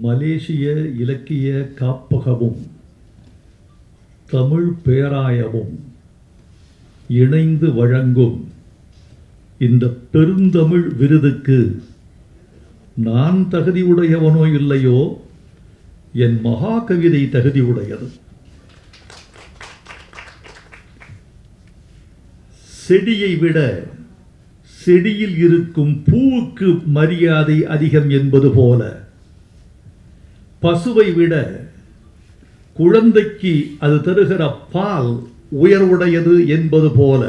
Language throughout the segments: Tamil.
மலேசிய இலக்கிய காப்பகமும் தமிழ் பேராயமும் இணைந்து வழங்கும் இந்த பெருந்தமிழ் விருதுக்கு நான் தகுதியுடையவனோ இல்லையோ? என் மகா கவிதை தகுதியுடையது. செடியை விட செடியில் இருக்கும் பூவுக்கு மரியாதை அதிகம் என்பது போல பசுவை விட குழந்தைக்கு அது தருகிற பால் உயர்வுடையது என்பது போல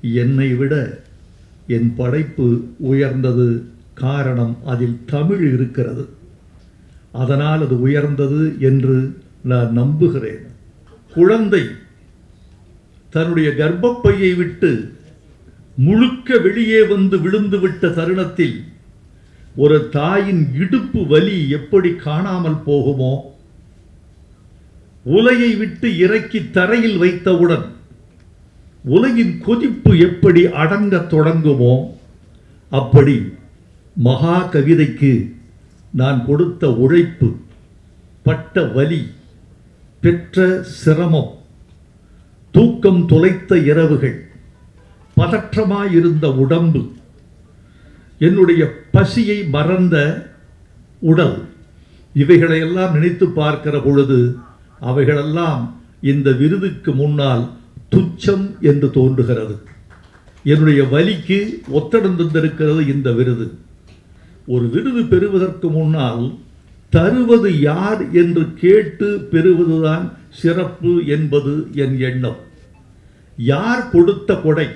என்னை விட என் படைப்பு உயர்ந்தது காரணம் அதில் தமிழ் இருக்கிறது. அதனால் அது உயர்ந்தது என்று நான் நம்புகிறேன். குழந்தை தன்னுடைய கர்ப்பப்பையை விட்டு முழுக்க வெளியே வந்து விழுந்துவிட்ட தருணத்தில் ஒரு தாயின் இடுப்பு வலி எப்படி காணாமல் போகுமோ உலையை விட்டு இறக்கி தரையில் வைத்தவுடன் உலகின் கொதிப்பு எப்படி அடங்கத் தொடங்குமோ அப்படி மகா கவிதைக்கு நான் கொடுத்த உழைப்பு பட்ட வலி பெற்ற சிரமம் தூக்கம் தொலைத்த இரவுகள் பதற்றமாயிருந்த உடம்பு என்னுடைய பசியை மறந்த உடல் இவைகளையெல்லாம் நினைத்து பார்க்கிற பொழுது அவைகளெல்லாம் இந்த விருதுக்கு முன்னால் துச்சம் என்று தோன்றுகிறது. என்னுடைய வலிக்கு ஒத்தடர்ந்திருக்கிறது இந்த விருது. ஒரு விருது பெறுவதற்கு முன்னால் தருவது யார் என்று கேட்டு பெறுவதுதான் சிறப்பு என்பது என் எண்ணம். யார் கொடுத்த கொடை?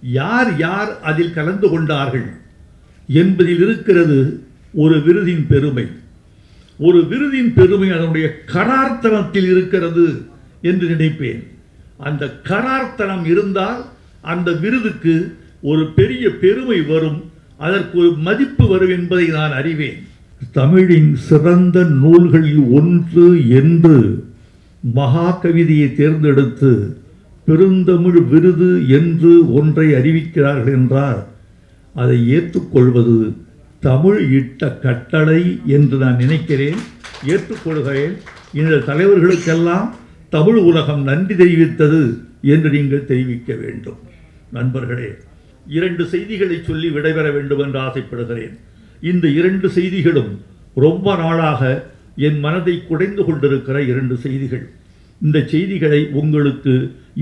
யார் யார் அதில் கலந்து கொண்டார்கள்? என்பதில் இருக்கிறது ஒரு விருதின் பெருமை. ஒரு விருதின் பெருமை அதனுடைய கரார்த்தனத்தில் இருக்கிறது என்று நினைப்பேன். அந்த கரார்த்தனம் இருந்தால் அந்த விருதுக்கு ஒரு பெரிய பெருமை வரும் அதற்கு ஒரு மதிப்பு வரும் என்பதை நான் அறிவேன். தமிழின் சிறந்த நூல்களில் ஒன்று என்று மகாகவிதையை தேர்ந்தெடுத்து பெருந்தமிழ் விருது என்று ஒன்றை அறிவிக்கிறார்கள் என்றார். அதை ஏற்றுக்கொள்வது தமிழ் இட்ட கட்டளை என்று நான் நினைக்கிறேன். ஏற்றுக்கொள்கிறேன். இந்த தலைவர்களுக்கெல்லாம் தமிழ் உலகம் நன்றி தெரிவித்தது என்று நீங்கள் தெரிவிக்க வேண்டும். நண்பர்களே இரண்டு செய்திகளை சொல்லி விடைபெற வேண்டும் என்று ஆசைப்படுகிறேன். இந்த இரண்டு செய்திகளும் ரொம்ப நாளாக என் மனதை குடைந்து கொண்டிருக்கிற இரண்டு செய்திகள். இந்த செய்திகளை உங்களுக்கு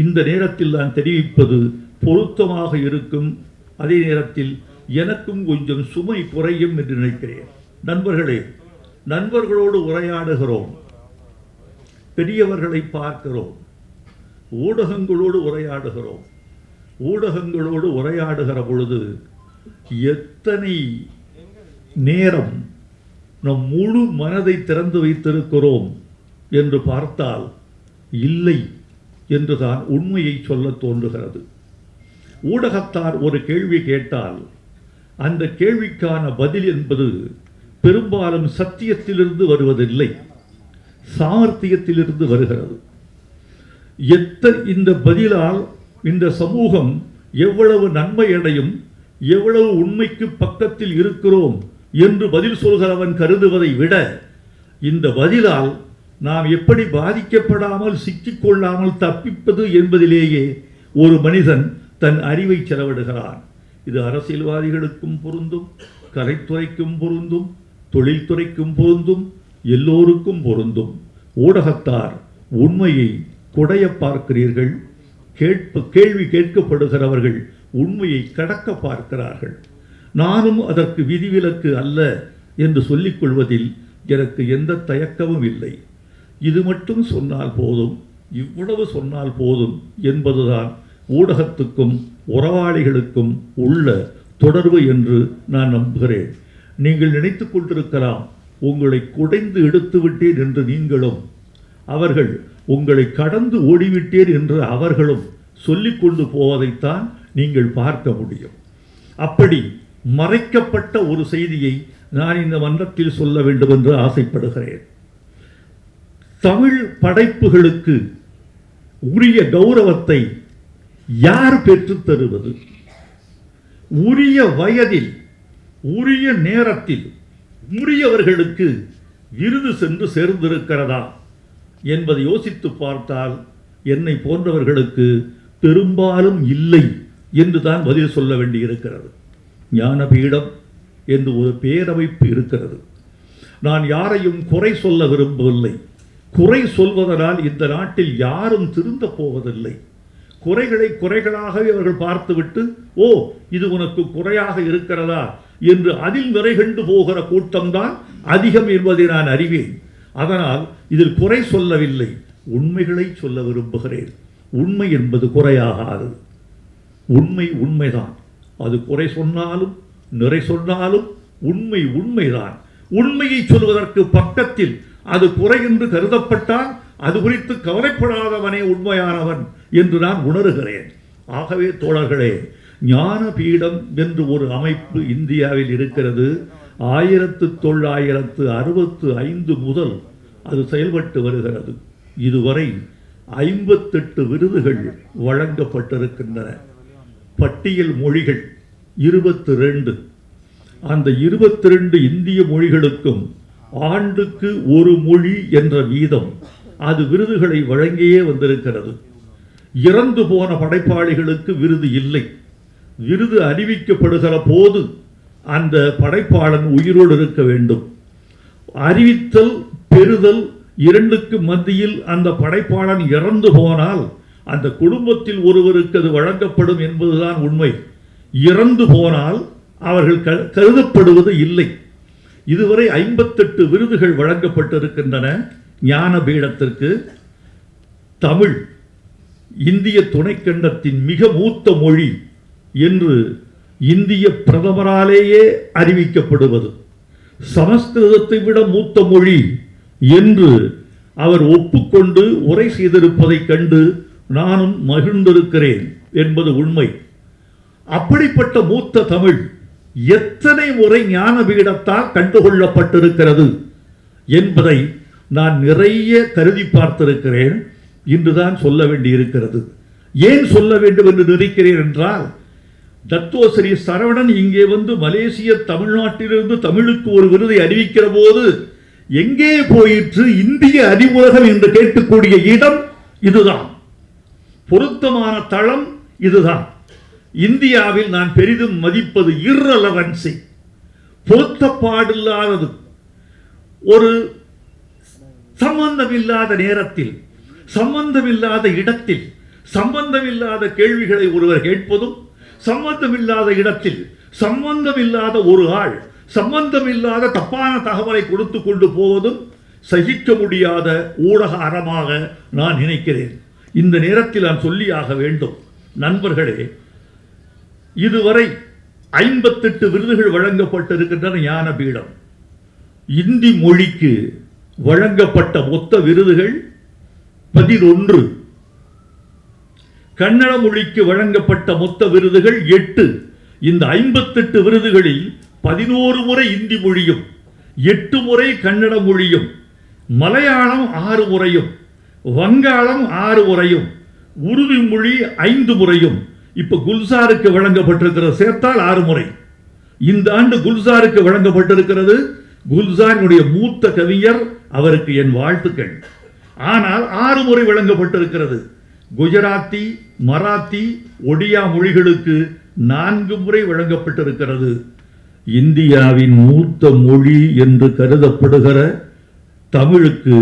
இந்த நேரத்தில் நான் தெரிவிப்பது பொருத்தமாக இருக்கும் அதே நேரத்தில் எனக்கும் கொஞ்சம் சுமை குறையும் என்று நினைக்கிறேன். நண்பர்களே நண்பர்களோடு உரையாடுகிறோம். பெரியவர்களை பார்க்கிறோம். ஊடகங்களோடு உரையாடுகிறோம். ஊடகங்களோடு உரையாடுகிற பொழுது எத்தனை நேரம் நம் முழு மனதை திறந்து வைத்திருக்கிறோம் என்று பார்த்தால் இல்லை என்றுதான் உண்மையை சொல்ல தோன்றுகிறது. ஊடகத்தார் ஒரு கேள்வி கேட்டால் அந்த கேள்விக்கான பதில் என்பது பெரும்பாலும் சத்தியத்திலிருந்து வருவதில்லை சாமர்த்தியத்திலிருந்து வருகிறது. எத்த இந்த பதிலால் இந்த சமூகம் எவ்வளவு நன்மை அடையும் எவ்வளவு உண்மைக்கு பக்கத்தில் இருக்கிறோம் என்று பதில் சொல்கிறவன் கருதுவதை விட இந்த பதிலால் நாம் எப்படி பாதிக்கப்படாமல் சிக்கிக்கொள்ளாமல் தப்பிப்பது என்பதிலேயே ஒரு மனிதன் தன் அறிவை செலவிடுகிறான். இது அரசியல்வாதிகளுக்கும் பொருந்தும் கலைத்துறைக்கும் பொருந்தும் தொழில்துறைக்கும் பொருந்தும் எல்லோருக்கும் பொருந்தும். ஊடகத்தார் உண்மையை குடைய பார்க்கிறீர்கள் கேட்பு கேள்வி கேட்கப்படுகிறவர்கள் உண்மையை கடக்க பார்க்கிறார்கள். நானும் அதற்கு விதிவிலக்கு அல்ல என்று சொல்லிக் கொள்வதில் எனக்கு எந்த தயக்கமும் இல்லை. இது மட்டும் சொன்னால் போதும் இவ்வளவு சொன்னால் போதும் என்பதுதான் ஊடகத்துக்கும் உறவாளிகளுக்கும் உள்ள தொடர்பு என்று நான் நம்புகிறேன். நீங்கள் நினைத்து கொண்டிருக்கலாம் உங்களை குடைந்து எடுத்து விட்டேன் என்று நீங்களும் அவர்கள் உங்களை கடந்து ஓடிவிட்டேன் என்று அவர்களும் சொல்லிக்கொண்டு போவதைத்தான் நீங்கள் பார்க்க முடியும். அப்படி மறைக்கப்பட்ட ஒரு செய்தியை நான் இந்த மன்றத்தில் சொல்ல வேண்டும் என்று ஆசைப்படுகிறேன். தமிழ் படைப்புகளுக்கு உரிய கௌரவத்தை யார் பெற்றுத்தருவது உரிய வயதில் உரிய நேரத்தில் உரியவர்களுக்கு விருது சென்று சேர்ந்திருக்கிறதா என்பதை யோசித்து பார்த்தால் என்னை போன்றவர்களுக்கு பெரும்பாலும் இல்லை என்று தான் பதில் சொல்ல வேண்டியிருக்கிறது. ஞானபீடம் என்று ஒரு பேரமைப்பு இருக்கிறது. நான் யாரையும் குறை சொல்ல விரும்பவில்லை. குறை சொல்வதனால் இந்த நாட்டில் யாரும் திருந்த போவதில்லை. குறைகளை குறைகளாகவே அவர்கள் பார்த்துவிட்டு ஓ இது உனக்கு குறையாக இருக்கிறதா? என்று அதில் நிறைகண்டு போகிற கூட்டம்தான் அதிகம் என்பதை நான் அறிவேன். அதனால் இதில் குறை சொல்லவில்லை. உண்மைகளை சொல்ல விரும்புகிறேன். உண்மை என்பது குறையாகாது உண்மை உண்மைதான். அது குறை சொன்னாலும் நிறை சொன்னாலும் உண்மை உண்மைதான். உண்மையை சொல்வதற்கு பக்கத்தில் அது குறை என்று கருதப்பட்டால் அது குறித்து கவலைப்படாதவனே உண்மையானவன். என்று நான் உணர்கிறேன். ஆகவே தோழர்களே ஞான பீடம் என்று ஒரு அமைப்பு இந்தியாவில் இருக்கிறது. ஆயிரத்து தொள்ளாயிரத்து அறுபத்து ஐந்து முதல் அது செயல்பட்டு வருகிறது. இதுவரை ஐம்பத்தெட்டு விருதுகள் வழங்கப்பட்டிருக்கின்றன. பட்டியல் மொழிகள் இருபத்தி ரெண்டு அந்த இருபத்தி ரெண்டு இந்திய மொழிகளுக்கும் ஆண்டுக்கு ஒரு மொழி என்ற வீதம் அது விருதுகளை வழங்கியே வந்திருக்கிறது. இறந்து போன படைப்பாளிகளுக்கு விருது இல்லை. விருது அறிவிக்கப்படுகிற போது அந்த படைப்பாளன் உயிரோடு இருக்க வேண்டும். அறிவித்தல் பெறுதல் இரண்டுக்கு மத்தியில் அந்த படைப்பாளன் இறந்து போனால் அந்த குடும்பத்தில் ஒருவருக்கு அது வழங்கப்படும் என்பதுதான் உண்மை. இறந்து போனால் அவர்கள் க- கருதப்படுவது இல்லை. இதுவரை ஐம்பத்தெட்டு விருதுகள் வழங்கப்பட்டிருக்கின்றன ஞான பீடத்திற்கு தமிழ் இந்திய துணைக்கண்டத்தின் மிக மூத்த மொழி என்று இந்திய பிரதமராலேயே அறிவிக்கப்படுவது. சமஸ்கிருதத்தை விட மூத்த மொழி என்று அவர் ஒப்புக்கொண்டு உரை செய்திருப்பதைக் கண்டு நானும் மகிழ்ந்திருக்கிறேன் என்பது உண்மை. அப்படிப்பட்ட மூத்த தமிழ் எத்தனை முறை ஞானபீடத்தால் கண்டுகொள்ளப்பட்டிருக்கிறது என்பதை நான் நிறைய கருதி பார்த்திருக்கிறேன். இன்றுதான் சொல்ல வேண்டியிருக்கிறது. ஏன் சொல்ல வேண்டும் என்று நினைக்கிறேன் என்றால் தத்துவஸ்ரீ சரவணன் இங்கே வந்து மலேசிய தமிழ்நாட்டிலிருந்து தமிழுக்கு ஒரு விருதை அறிவிக்கிற போது எங்கே போயிற்று? இந்திய அறிவுலகம் என்று கேட்கக்கூடிய இடம் இதுதான். பொருத்தமான தளம் இதுதான். இந்தியாவில் நான் பெரிதும் மதிப்பது இர்ரலவன்சி பொருத்தப்பாடில்லாதது ஒரு சம்பந்தமில்லாத நேரத்தில் சம்பந்தமில்லாத இடத்தில் சம்பந்தமில்லாத கேள்விகளை ஒருவர் கேட்பதும் சம்பந்தமில்லாத இடத்தில் சம்பந்தமில்லாத ஒரு ஆள் சம்பந்தமில்லாத தப்பான தகவலை கொடுத்து கொண்டு போவதும் சகிக்க முடியாத ஊடக அறமாக நான் நினைக்கிறேன். இந்த நேரத்தில் நான் சொல்லியாக வேண்டும். நண்பர்களே இதுவரை ஐம்பத்தெட்டு விருதுகள் வழங்கப்பட்டிருக்கின்றன ஞானபீடம். இந்தி மொழிக்கு வழங்கப்பட்ட மொத்த விருதுகள் பதினொன்று. கன்னட மொழிக்கு வழங்கப்பட்ட மொத்த விருதுகள் எட்டு. இந்த ஐம்பத்தெட்டு விருதுகளில் பதினோரு முறை இந்தி மொழியும் எட்டு முறை கன்னட மொழியும் மலையாளம் ஆறு முறையும் வங்காளம் ஆறு முறையும் உருது மொழி ஐந்து முறையும். இப்போ குல்சாருக்கு வழங்கப்பட்டிருக்கிற சேர்த்தால் ஆறு முறை. இந்த ஆண்டு குல்சாருக்கு வழங்கப்பட்டிருக்கிறது குல்சாரினுடைய மூத்த கவிஞர் அவருக்கு என் வாழ்த்துக்கள். ஆனால் ஆறு முறை வழங்கப்பட்டிருக்கிறது குஜராத்தி மராத்தி ஒடியா மொழிகளுக்கு நான்கு முறை வழங்கப்பட்டிருக்கிறது இந்தியாவின் மூத்த மொழி என்று கருதப்படுகிற தமிழுக்கு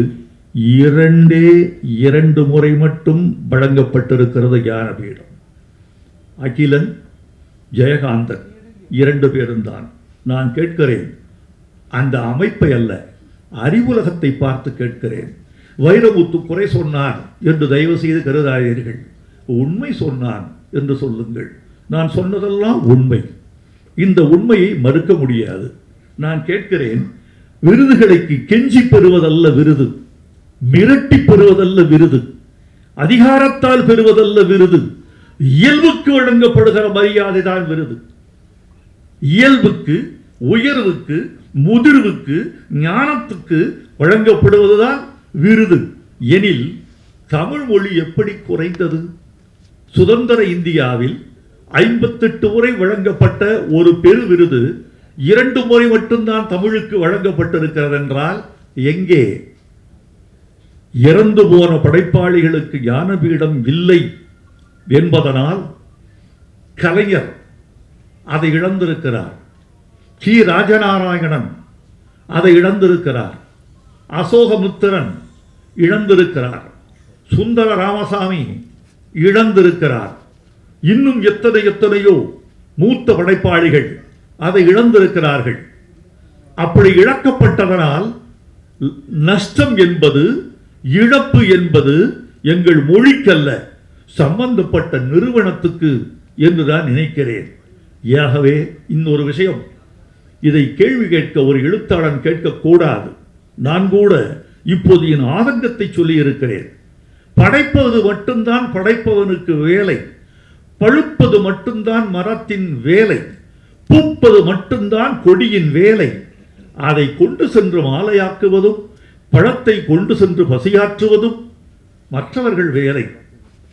இரண்டே இரண்டு முறை மட்டும் வழங்கப்பட்டிருக்கிறது ஞானபீடம். அகிலன் ஜெயகாந்தன் இரண்டு பேரும் தான் நான் கேட்கிறேன் அந்த அமைப்பை அல்ல அறிவுலகத்தை பார்த்து கேட்கிறேன். வைரமுத்து குறை சொன்னான் என்று தயவு செய்து கருதாதீர்கள். உண்மை சொன்னான் என்று சொல்லுங்கள். நான் சொன்னதெல்லாம் உண்மை. இந்த உண்மையை மறுக்க முடியாது. நான் கேட்கிறேன் விருதுகளுக்கு கெஞ்சி பெறுவதல்ல விருது மிரட்டி பெறுவதல்ல விருது அதிகாரத்தால் பெறுவதல்ல விருது இயல்புக்கு வழங்கப்படுகிற மரியாதை தான் விருது. இயல்புக்கு உயர்வுக்கு முதிர்வுக்கு ஞானத்துக்கு வழங்கப்படுவதுதான் விருது. எனில் தமிழ் மொழி எப்படி குறைந்தது? சுதந்திர இந்தியாவில் ஐம்பத்தெட்டு முறை வழங்கப்பட்ட ஒரு பெரு விருது இரண்டு முறை மட்டும்தான் தமிழுக்கு வழங்கப்பட்டிருக்கிறது என்றால் எங்கே? இறந்து போன படைப்பாளிகளுக்கு ஞானபீடம் இல்லை என்பதனால் கலைஞர் அதை இழந்திருக்கிறார். கி. ராஜநாராயணன் அதை இழந்திருக்கிறார். அசோகமுத்திரன் இழந்திருக்கிறார். சுந்தர ராமசாமி இழந்திருக்கிறார். இன்னும் எத்தனை எத்தனையோ மூத்த படைப்பாளிகள் அதை இழந்திருக்கிறார்கள். அப்படி இழக்கப்பட்டதனால் நஷ்டம் என்பது இழப்பு என்பது எங்கள் மொழிக்கல்ல சம்பந்தப்பட்ட நிறுவனத்துக்கு என்றுதான் நினைக்கிறேன். ஆகவே இன்னொரு விஷயம் இதை கேள்வி கேட்க ஒரு எழுத்தாளன் கேட்கக்கூடாது. நான் கூட இப்போது என் ஆதங்கத்தை சொல்லி இருக்கிறேன் படைப்பது மட்டும்தான் படைப்பவனுக்கு வேலை. பழுப்பது மட்டும்தான் மரத்தின் வேலை. பூப்பது மட்டும்தான் கொடியின் வேலை. அதை கொண்டு சென்று மாலையாக்குவதும் பழத்தை கொண்டு சென்று பசியாற்றுவதும் மற்றவர்கள் வேலை.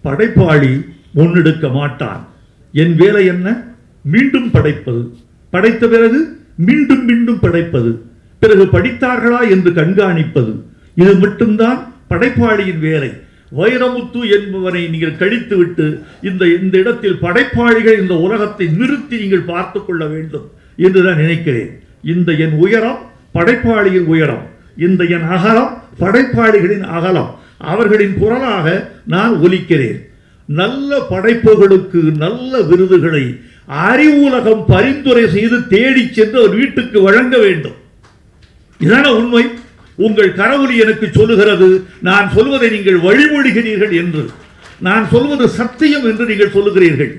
படைப்பாளி முன்னெடுக்க மாட்டான். என் வேலை என்ன? மீண்டும் படைப்பது. படைத்த பிறகு மீண்டும் மீண்டும் படைப்பது. பிறகு படித்தார்களா என்று கண்காணிப்பது. இது மட்டும்தான் படைப்பாளியின் வேலை. வைரமுத்து என்பவனை நீங்கள் கழித்துவிட்டு இந்த இந்த இடத்தில் படைப்பாளிகள் இந்த உலகத்தை நிறுத்தி நீங்கள் பார்த்து கொள்ள வேண்டும் என்று நான் நினைக்கிறேன். இந்த என் உயரம் படைப்பாளியின் உயரம். இந்த என் அகலம் படைப்பாளிகளின் அகலம். அவர்களின் குரலாக நான் ஒலிக்கிறேன். நல்ல படைப்புகளுக்கு நல்ல விருதுகளை அறிவுலகம் பரிந்துரை செய்து தேடிச் சென்று அவர் வீட்டுக்கு வழங்க வேண்டும். இதான உண்மை. உங்கள் கரவொலி எனக்கு சொல்லுகிறது. நான் சொல்வதை நீங்கள் வழிமொழிகிறீர்கள் என்று. நான் சொல்வது சத்தியம் என்று நீங்கள் சொல்லுகிறீர்கள்.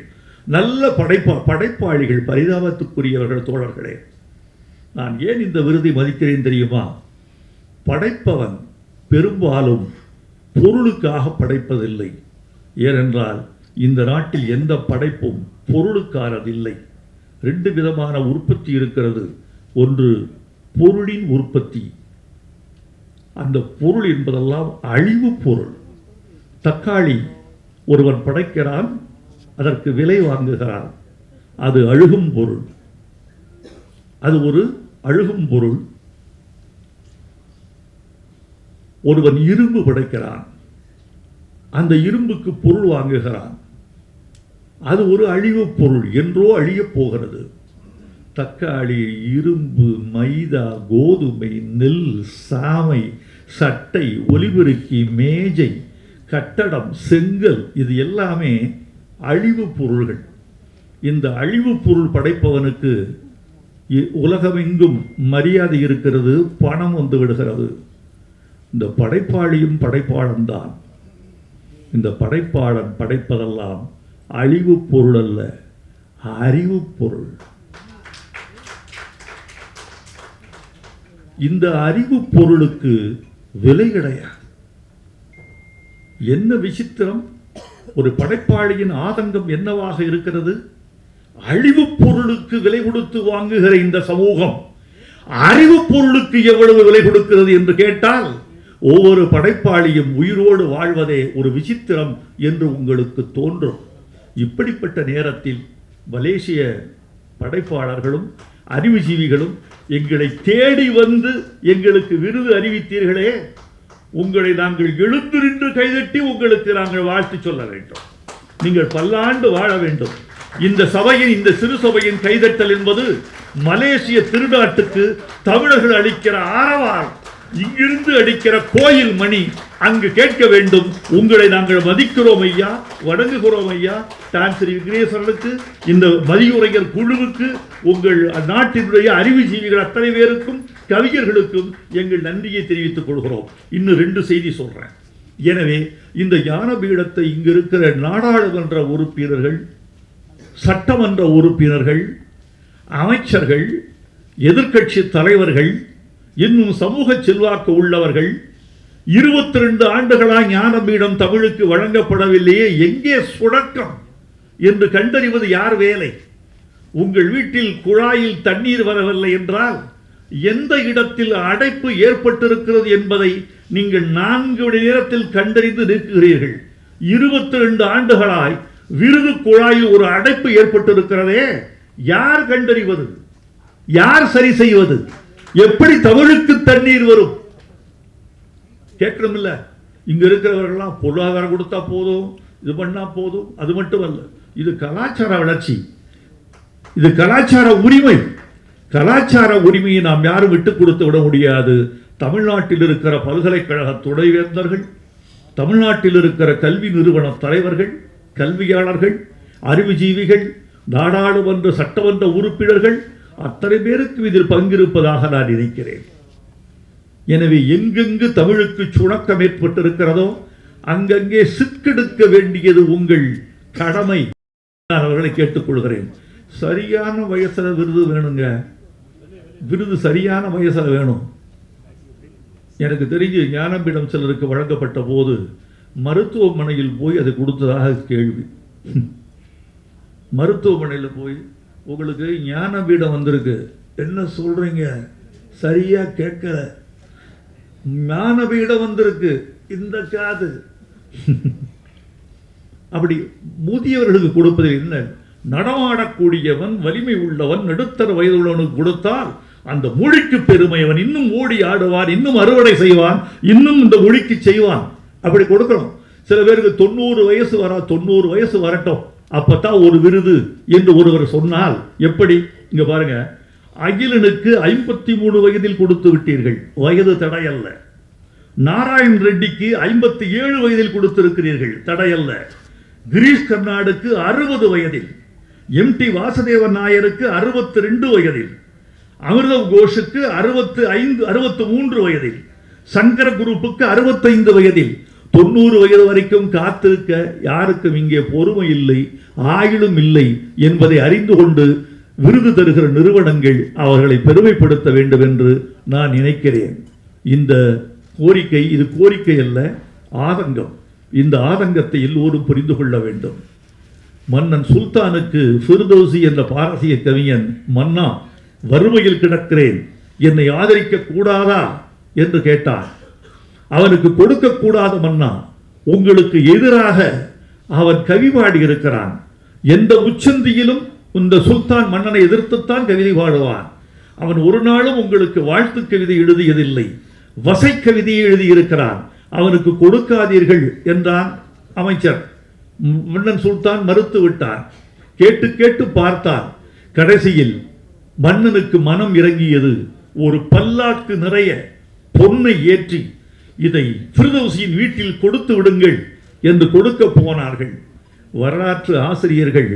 நல்ல படைப்பா படைப்பாளிகள் பரிதாபத்துக்குரியவர்கள் தோழர்களே. நான் ஏன் இந்த விருதை மதிக்கிறேன் தெரியுமா? படைப்பவன் பெரும்பாலும் பொருளுக்காக படைப்பதில்லை. ஏனென்றால் இந்த நாட்டில் எந்த படைப்பும் பொருளுக்கானதில்லை. ரெண்டு விதமான உற்பத்தி இருக்கிறது. ஒன்று பொருளின் உற்பத்தி அந்த பொருள் என்பதெல்லாம் அழிவு பொருள். தக்காளி ஒருவன் படைக்கிறான் அதற்கு விலை வாங்குகிறான். அது அழுகும் பொருள். அது ஒரு அழுகும் பொருள். ஒருவன் இரும்பு படைக்கிறான் அந்த இரும்புக்கு பொருள் வாங்குகிறான். அது ஒரு அழிவுப் பொருள் என்றோ அழியப் போகிறது. தக்காளி இரும்பு மைதா கோதுமை நெல் சாமை சட்டை ஒலிபெருக்கி மேஜை கட்டடம் செங்கல் இது எல்லாமே அழிவு பொருள்கள். இந்த அழிவு பொருள் படைப்பவனுக்கு இ- உலகமெங்கும் மரியாதை இருக்கிறது பணம் வந்து விடுகிறது. இந்த படைப்பாளியும் படைப்பாளன்தான் இந்த படைப்பாளன் படைப்பதெல்லாம் அழிவு பொருள் அல்ல அறிவு பொருள். இந்த அறிவு பொருளுக்கு விலை கிடையாது என்ன விசித்திரம்? ஒரு படைப்பாளியின் ஆதங்கம் என்னவாக இருக்கிறது? அழிவு பொருளுக்கு விலை கொடுத்து வாங்குகிற இந்த சமூகம் அறிவு பொருளுக்கு எவ்வளவு விலை கொடுக்கிறது என்று கேட்டால் ஒவ்வொரு படைப்பாளியும் உயிரோடு வாழ்வதே ஒரு விசித்திரம் என்று உங்களுக்கு தோன்றும். இப்படிப்பட்ட நேரத்தில் மலேசிய படைப்பாளர்களும் அறிவுஜீவிகளும் எங்களை தேடி வந்து எங்களுக்கு விருது அறிவித்தீர்களே உங்களை நாங்கள் எழுந்து நின்று கைதட்டி உங்களுக்கு நாங்கள் வாழ்த்து சொல்ல வேண்டும். நீங்கள் பல்லாண்டு வாழ வேண்டும். இந்த சபையின் இந்த சிறு சபையின் கைதட்டல் என்பது மலேசிய திருநாட்டுக்கு தமிழர்கள் அளிக்கிற ஆரவாரம். இங்கிருந்து அடிக்கிற கோயில் மணி அங்கு கேட்க வேண்டும். உங்களை நாங்கள் மதிக்கிறோம் ஐயா வணங்குகிறோம் ஐயா. தான் ஸ்ரீ விக்னேஸ்வரனுக்கு இந்த மதியுரைஞர் குழுவுக்கு உங்கள் நாட்டினுடைய அறிவுஜீவிகள் அத்தனை பேருக்கும் கவிஞர்களுக்கும் எங்கள் நன்றியை தெரிவித்துக் கொள்கிறோம். இன்னும் ரெண்டு செய்தி சொல்கிறேன் எனவே இந்த ஞானபீடத்தை இங்கு இருக்கிற நாடாளுமன்ற உறுப்பினர்கள் சட்டமன்ற உறுப்பினர்கள் அமைச்சர்கள் எதிர்க்கட்சி தலைவர்கள் இன்னும் சமூக செல்வாக்கு உள்ளவர்கள் இருபத்தி ரெண்டு ஆண்டுகளாய் ஞானபீடம் தமிழுக்கு வழங்கப்படவில்லையே எங்கே சுடக்கம் என்று கண்டறிவது யார் வேலை? உங்கள் வீட்டில் குழாயில் தண்ணீர் வரவில்லை என்றால் எந்த இடத்தில் அடைப்பு ஏற்பட்டிருக்கிறது என்பதை நீங்கள் நான்கு மணி நேரத்தில் கண்டறிந்து நிற்கிறீர்கள். இருபத்தி ரெண்டு ஆண்டுகளாய் விருது குழாயில் ஒரு அடைப்பு ஏற்பட்டிருக்கிறதே யார் கண்டறிவது? யார் சரி செய்வது? எப்படி தமிழுக்கு தண்ணீர் வரும்? கேட்கணும் இல்ல இங்க இருக்கிறவர்கள்லாம் பொருளாதாரம் கொடுத்தா போதும் இது பண்ணா போதும் அது மட்டும் அல்ல. இது கலாச்சார வளர்ச்சி. இது கலாச்சார உரிமை. கலாச்சார உரிமையை நாம் யாரும் விட்டு கொடுத்து விட முடியாது. தமிழ்நாட்டில் இருக்கிற பல்கலைக்கழக துணைவேந்தர்கள் தமிழ்நாட்டில் இருக்கிற கல்வி நிறுவன தலைவர்கள் கல்வியாளர்கள் அறிவுஜீவிகள் நாடாளுமன்ற சட்டமன்ற உறுப்பினர்கள் அத்தனை பேருக்கு இதில் பங்கிருப்பதாக நான் நினைக்கிறேன் எனவே எங்கெங்கு தமிழுக்கு சுணக்கம் ஏற்பட்டிருக்கிறதோ அங்கங்கே சிக்கெடுக்க வேண்டியது உங்கள் கடமை நான் அவர்களை கேட்டுக்கொள்கிறேன். சரியான வயசில் விருது வேணுங்க. விருது சரியான வயசில் வேணும். எனக்கு தெரிஞ்சு ஞானம்பிடம் சிலருக்கு வழங்கப்பட்ட போது மருத்துவமனையில் போய் அதை கொடுத்ததாக கேள்வி. மருத்துவமனையில் போய் உங்களுக்கு ஞானபீடம் வந்திருக்கு. என்ன சொல்றீங்க? சரியாக கேட்கல. ஞானபீடம் வந்திருக்கு. இந்த காது. அப்படி முதியவர்களுக்கு கொடுப்பதில் என்ன? நடமாடக்கூடியவன் வலிமை உள்ளவன் நடுத்தர வயதுள்ளவனுக்கு கொடுத்தால் அந்த மொழிக்கு பெருமை. அவன் இன்னும் ஓடி ஆடுவான் இன்னும் அறுவடை செய்வான் இன்னும் இந்த மொழிக்கு செய்வான். அப்படி கொடுக்கணும். சில பேருக்கு தொண்ணூறு வயசு வரா தொண்ணூறு வயசு வரட்டும். அப்பத்தான் ஒரு விருது என்று ஒருவர் சொன்னால் எப்படி? இங்க பாருங்க. அகிலனுக்கு ஐம்பத்தி மூணு வயதில் கொடுத்து விட்டீர்கள். வயது தடையல்ல நாராயண் ரெட்டிக்கு ஐம்பத்தி ஏழு வயதில் கொடுத்திருக்கிறீர்கள். தடையல்ல கிரீஷ் கர்நாடுக்கு அறுபது வயதில். எம் டி வாசுதேவன் நாயருக்கு அறுபத்தி ரெண்டு வயதில். அமிர்தவ் கோஷுக்கு அறுபத்து ஐந்து அறுபத்து மூன்று வயதில். சங்கர குரூப்புக்கு அறுபத்தைந்து வயதில். தொண்ணூறு வயது வரைக்கும் காத்திருக்க யாருக்கும் இங்கே பொறுமை இல்லை ஆயுளும் இல்லை என்பதை அறிந்து கொண்டு விருது தருகிற நிறுவனங்கள் அவர்களை பெருமைப்படுத்த வேண்டும் என்று நான் நினைக்கிறேன். இந்த கோரிக்கை இது கோரிக்கை அல்ல ஆதங்கம். இந்த ஆதங்கத்தை எல்லோரும் புரிந்து கொள்ள வேண்டும். மன்னன் சுல்தானுக்கு ஃபிர்தோசி என்ற பாரசீக கவிஞன் மன்னா வறுமையில் கிடக்கிறேன் என்னை ஆதரிக்க கூடாதா என்று கேட்டான் அவனுக்கு கொடுக்க கூடாத மன்னா உங்களுக்கு எதிராக அவன் கவி பாடியிருக்கிறான் எந்த உச்சந்தியிலும் இந்த சுல்தான் மன்னனை எதிர்த்துத்தான் கவிதை பாடுவான். அவன் ஒரு நாளும் உங்களுக்கு வாழ்த்து கவிதை எழுதியதில்லை. வசை கவிதையை எழுதியிருக்கிறான். அவனுக்கு கொடுக்காதீர்கள் என்றான் அமைச்சர். மன்னன் சுல்தான் மறுத்து விட்டான். கேட்டு கேட்டு பார்த்தான். கடைசியில் மன்னனுக்கு மனம் இறங்கியது ஒரு பல்லாக்கு நிறைய பொன்னை ஏற்றி இதை ஃபிர்தௌசியின் வீட்டில் கொடுத்து விடுங்கள் என்று கொடுக்க போனார்கள். வரலாற்று ஆசிரியர்கள்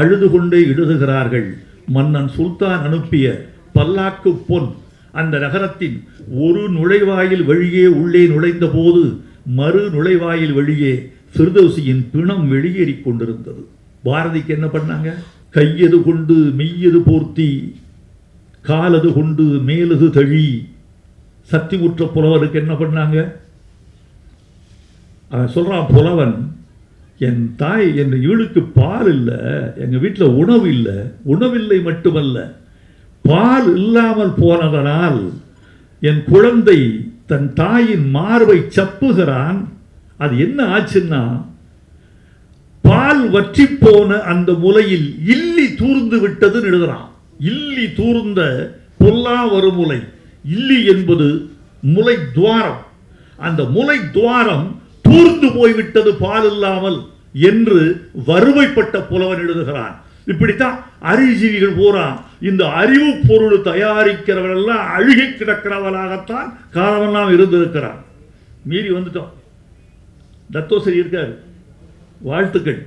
அழுது கொண்டே எழுதுகிறார்கள் மன்னன் சுல்தான் அனுப்பிய பல்லாக்கு பொன் அந்த நகரத்தின் ஒரு நுழைவாயில் வழியே உள்ளே நுழைந்த போது மறு நுழைவாயில் வழியே ஃபிர்தௌசியின் பிணம் வெளியேறி கொண்டிருந்தது. பாரதிக்கு என்ன பண்ணாங்க? கையது கொண்டு மெய்யது போர்த்தி காலது கொண்டு மேலது தழி சக்தி உற்ற புலவருக்கு என்ன பண்ணாங்க? அவன் சொல்கிறான் புலவன் என் தாய் என் ஈழுக்கு பால் இல்லை எங்கள் வீட்டில் உணவு இல்லை உணவில்லை மட்டுமல்ல பால் இல்லாமல் போனதனால் என் குழந்தை தன் தாயின் மார்பை சப்புகிறான். அது என்ன ஆச்சுன்னா பால் வற்றி போன அந்த முலையில் இல்லி தூர்ந்து விட்டதுன்னு எழுதுறான். இல்லி தூர்ந்த பொல்லா வருமுலை இல்லி என்பது முலை துவாரம். அந்த முலை துவாரம் தூர்ந்து போய்விட்டது பால் இல்லாமல் என்று வறுமைப்பட்ட புலவன் எழுதுகிறான். இப்படித்தான் அறிவுஜீவிகள் பூரா இந்த அறிவு பொருள் தயாரிக்கிறவரெல்லாம் அழுகி கிடக்கிறவனாகத்தான் காலமெல்லாம் இருந்திருக்கிறான். மீறி வந்துட்டோம். தத்தோசரி இருக்காரு. வாழ்த்துக்கள்.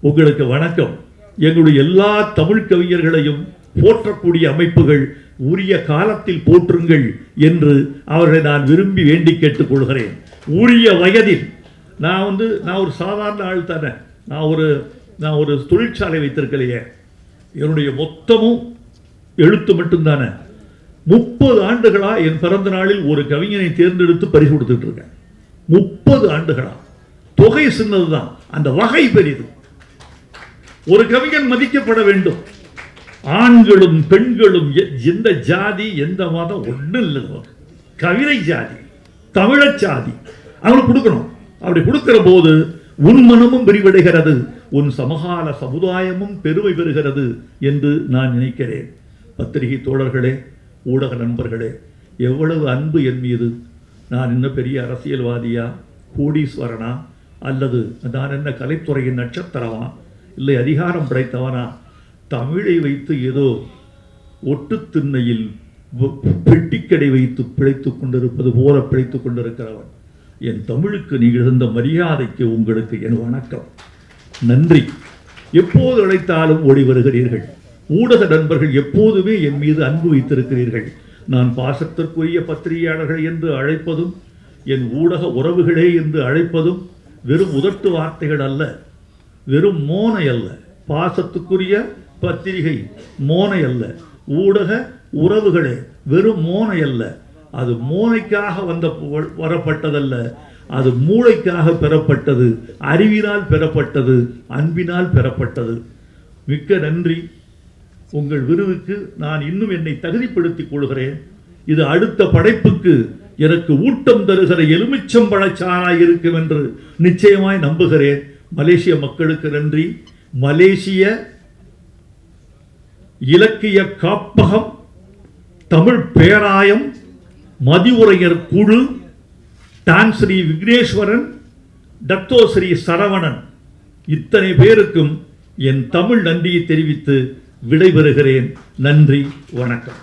உங்களுக்கு வணக்கம். எங்களுடைய எல்லா தமிழ் கவிஞர்களையும் போற்றக்கூடிய அமைப்புகள் உரிய காலத்தில் போற்றுங்கள் என்று அவர்களை நான் விரும்பி வேண்டி கேட்டுக்கொள்கிறேன். உரிய வயதில் நான் வந்து நான் ஒரு சாதாரண ஆள் தானே. நான் ஒரு நான் ஒரு தொழிற்சாலை வைத்திருக்கலையே. என்னுடைய மொத்தமும் எழுத்து மட்டும்தானே. முப்பது ஆண்டுகளாக என் பிறந்த நாளில் ஒரு கவிஞனை தேர்ந்தெடுத்து பரிசு கொடுத்துட்டு இருக்கேன். முப்பது ஆண்டுகளா. தொகை சின்னதுதான். அந்த வகை பெரியது. ஒரு கவிஞன் மதிக்கப்பட வேண்டும். ஆண்களும் பெண்களும் எந்த ஜாதி எந்த மதம் ஒன்றும் இல்லை கவிதை ஜாதி தமிழச் ஜாதி. அவனுக்கு கொடுக்கணும். அப்படி கொடுக்கிற போது உன் மனமும் விரிவடைகிறது உன் சமகால சமுதாயமும் பெருமை பெறுகிறது என்று நான் நினைக்கிறேன். பத்திரிகை தோழர்களே ஊடக நண்பர்களே எவ்வளவு அன்பு என் மீது. நான் என்ன பெரிய அரசியல்வாதியா கோடீஸ்வரனா அல்லது நான் என்ன கலைத்துறையின் நட்சத்திரமா இல்லை அதிகாரம் படைத்தவனா தமிழை வைத்து ஏதோ ஒட்டுத் திண்ணையில் பெட்டிக்கடை வைத்து பிழைத்துக் கொண்டிருப்பது போல பிழைத்துக் கொண்டிருக்கிறவன். என் தமிழுக்கு நீங்கள் இருந்த மரியாதைக்கு உங்களுக்கு என் வணக்கம். நன்றி. எப்போது அழைத்தாலும் ஓடி வருகிறீர்கள். ஊடக நண்பர்கள் எப்போதுமே என் மீது அன்பு வைத்திருக்கிறீர்கள். நான் பாசத்திற்குரிய பத்திரிகையாளர்கள் என்று அழைப்பதும் என் ஊடக உறவுகளே என்று அழைப்பதும் வெறும் உதட்டு வார்த்தைகள் அல்ல வெறும் மோனை அல்ல. பாசத்துக்குரிய பத்திரிகை மோனை அல்ல. ஊடக உறவுகளே வெறும் மோனை அல்ல. அது மோனைக்காக வந்த வரப்பட்டதல்ல. அது மூளைக்காக பெறப்பட்டது. அறிவினால் பெறப்பட்டது. அன்பினால் பெறப்பட்டது. மிக்க நன்றி. உங்கள் விருதுக்கு நான் இன்னும் என்னை தகுதிப்படுத்திக் கொள்கிறேன். இது அடுத்த படைப்புக்கு எனக்கு ஊட்டம் தருகிற எலுமிச்சம்பழச்சாராய் இருக்கும் என்று நிச்சயமாய் நம்புகிறேன். மலேசிய மக்களுக்கு நன்றி. மலேசிய இலக்கிய காப்பகம் தமிழ் பேராயம் மதிவுரையர் குழு Tan Sri Vigneswaran Dato Sri Saravanan. இத்தனை பேருக்கும் என் தமிழ் நன்றியை தெரிவித்து விடைபெறுகிறேன். நன்றி வணக்கம்.